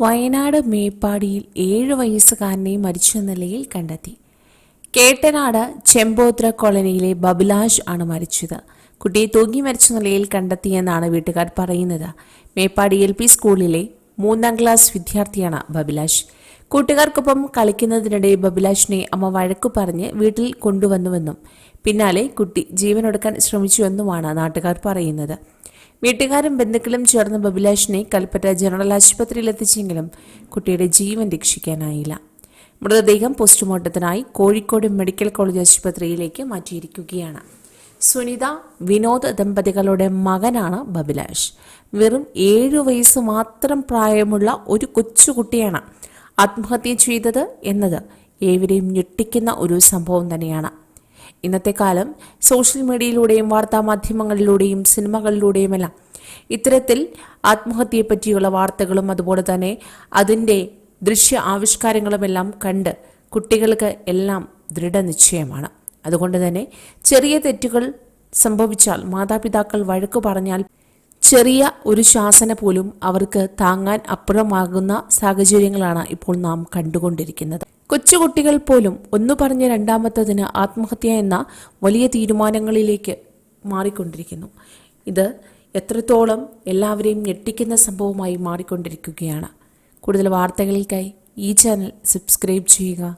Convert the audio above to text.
വയനാട് മേപ്പാടിയിൽ ഏഴ് വയസ്സുകാരനെ മരിച്ച നിലയിൽ കണ്ടെത്തി. കേട്ടനാട് ചെമ്പോത്ര കോളനിയിലെ ബബുലാഷ് ആണ് മരിച്ചത്. കുട്ടിയെ തൂങ്ങി മരിച്ച നിലയിൽ കണ്ടെത്തിയെന്നാണ് വീട്ടുകാർ പറയുന്നത്. മേപ്പാടി എൽ പി സ്കൂളിലെ മൂന്നാം ക്ലാസ് വിദ്യാർത്ഥിയാണ് ബബിലാഷ്. കൂട്ടുകാർക്കൊപ്പം കളിക്കുന്നതിനിടെ ബബിലാഷിനെ അമ്മ വഴക്കു പറഞ്ഞ് വീട്ടിൽ കൊണ്ടുവന്നുവെന്നും പിന്നാലെ കുട്ടി ജീവനൊടുക്കാൻ ശ്രമിച്ചുവെന്നുമാണ് നാട്ടുകാർ പറയുന്നത്. വീട്ടുകാരും ബന്ധുക്കളും ചേർന്ന് ബബിലാഷിനെ കൽപ്പറ്റ ജനറൽ ആശുപത്രിയിൽ എത്തിച്ചെങ്കിലും കുട്ടിയുടെ ജീവൻ രക്ഷിക്കാനായില്ല. മൃതദേഹം പോസ്റ്റ്മോർട്ടത്തിനായി കോഴിക്കോട് മെഡിക്കൽ കോളേജ് ആശുപത്രിയിലേക്ക് മാറ്റിയിരിക്കുകയാണ്. സുനിത വിനോദ് ദമ്പതികളുടെ മകനാണ് ബബിലാഷ്. വെറും ഏഴു വയസ്സ് മാത്രം പ്രായമുള്ള ഒരു കൊച്ചുകുട്ടിയാണ് ആത്മഹത്യ ചെയ്തത് എന്നത് ഏവരെയും ഞെട്ടിക്കുന്ന ഒരു സംഭവം തന്നെയാണ്. ഇന്നത്തെ കാലം സോഷ്യൽ മീഡിയയിലൂടെയും വാർത്താമാധ്യമങ്ങളിലൂടെയും സിനിമകളിലൂടെയുമെല്ലാം ഇത്തരത്തിൽ ആത്മഹത്യയെപ്പറ്റിയുള്ള വാർത്തകളും അതുപോലെ തന്നെ അതിന്റെ ദൃശ്യ ആവിഷ്കാരങ്ങളുമെല്ലാം കണ്ട് കുട്ടികൾക്ക് എല്ലാം ദൃഢനിശ്ചയമാണ്. അതുകൊണ്ട് തന്നെ ചെറിയ തെറ്റുകൾ സംഭവിച്ചാൽ മാതാപിതാക്കൾ വഴക്കു പറഞ്ഞാൽ ചെറിയ ഒരു ശാസന പോലും അവർക്ക് താങ്ങാൻ അപ്പുറമാകുന്ന സാഹചര്യങ്ങളാണ് ഇപ്പോൾ നാം കണ്ടുകൊണ്ടിരിക്കുന്നത്. കൊച്ചുകുട്ടികൾ പോലും ഒന്നു പറഞ്ഞ രണ്ടാമത്തതിന് ആത്മഹത്യ എന്ന വലിയ തീരുമാനങ്ങളിലേക്ക് മാറിക്കൊണ്ടിരിക്കുന്നു. ഇത് എത്രത്തോളം എല്ലാവരെയും ഞെട്ടിക്കുന്ന സംഭവമായി മാറിക്കൊണ്ടിരിക്കുകയാണ്. കൂടുതൽ വാർത്തകൾക്കായി ഈ ചാനൽ സബ്സ്ക്രൈബ് ചെയ്യുക.